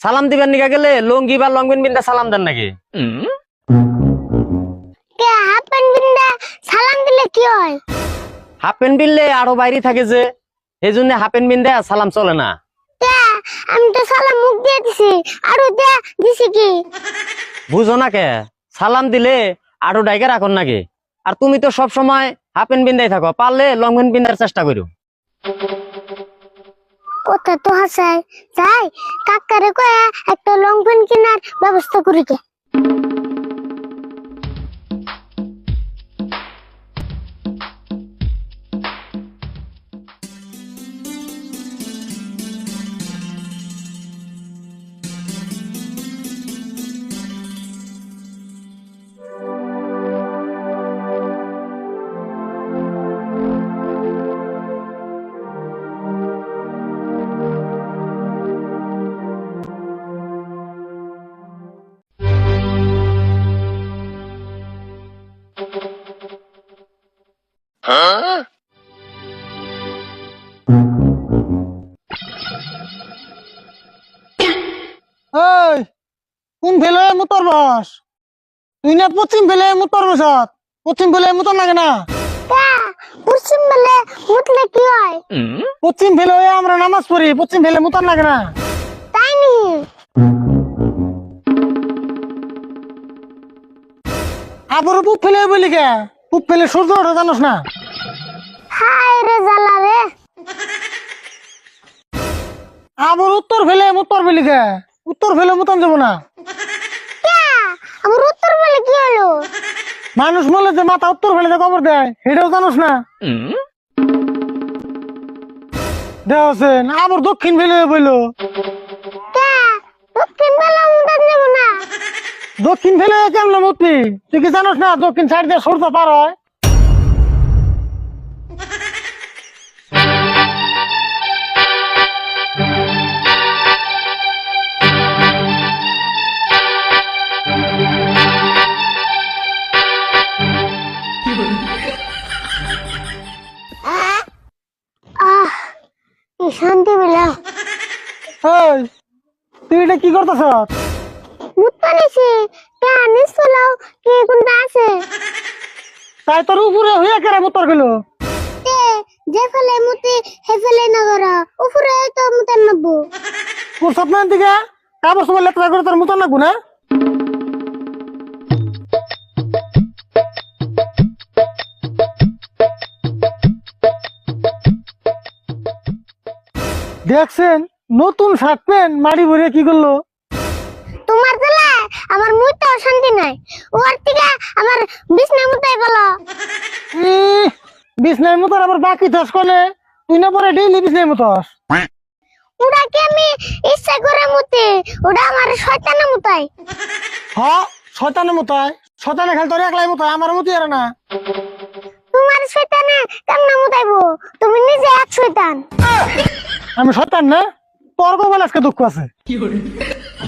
সালাম দিবেন নিকা গেলে লঙ্গি বা লঙ্গিন বিন্দা সালাম দেন নাকি? সালাম দিলে কি হয়? হাফেন বিনলে আরও বাইরে থাকে যে এই জন্য হাফেন বিন্দা সালাম চলে না। কে? আমি তো সালাম মুখ দিয়ে দিছি আর দে দিছি কি? বুঝো না কে? সালাম দিলে আরও ডাইকে রাখুন নাকি? আর তুমি তো সব সময় হাফেন বিন্দাই থাকো পারলে লঙ্গিন বিন্দার চেষ্টা করো কথা তো হাসায় তাই কাকারে কয়া একটা লং প্যান্ট কেনার ব্যবস্থা করি কে কোন ফেলে মুতর বস? তুই না পশ্চিম ফেলে মুতর বসত পশ্চিম ফেলে মুতর লাগে না। পশ্চিম বেলে মুতলে কি হয়? পশ্চিম ফেলে হয়ে আমরা নামাজ পড়ি পশ্চিম ফেলে মুতর লাগে না। তাই নি? আবার পুপ ফেলে বলি কে পুপ ফেলে সূর্য ওঠে জানোস না? আবার উত্তর ফেলে মুতর বলি কে? উত্তর ফেলে মুতন যাব না। আমার উত্তর বেলে কি হলো? মানুষ বলে যে মাথা উত্তর ফেলে যে কবর দেয় সেটাও জানোস না? দেওয়াছেন আবার দক্ষিণ ফেলে বইলো দক্ষিণ বেলা মুতান যাব না। দক্ষিণ ফেলে কেমন মুতি? তুই কি জানোস না দক্ষিণ সাইড দিয়ে সূর্য পার হয়? আহ শান্তি পেলাম এই তুই এটা কি করতেছ? মুত পানিছি কে নিস পেলাও কে কোনটা আছে? তাই তোর উপরে হইয়া কেরা মুতর গেল তে যে ফেলে মুতি হে ফেলে না করা। উপরে তো মুতান নব্বু। তোর স্বপ্নের দিকে কাগজ তোমার লেখা করে তোর মুতর না? দেখছেন নতুন শার্ট প্যান্ট মারি ভরে কি করল? তোমার দিলে আমার মুইতে শান্তি নাই ওর থেকে আমার বিছনা মুতাই বলো। ইহ, বিছনায় মুতর আবার বাকি থাস কলে তুই না পরে ডেইলি বিছনায় মুতস ওটা কি আমি ইচ্ছা করে মুতি? ওটা আমার শয়তানে মুতাই। হ শয়তানে মুতায় শয়তানে খালি তোর একলাই মুতায় আমার মতি আর না। তোমার শয়তানে কেমন মুতাইবো তুমি নিজে এক শয়তান। আমি শতান না? পরগো কপাল আজকে দুঃখ আছে।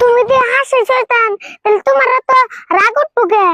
তুমি যে হাসি শয়তান, তাহলে তোমার তো রাগ উঠবো কে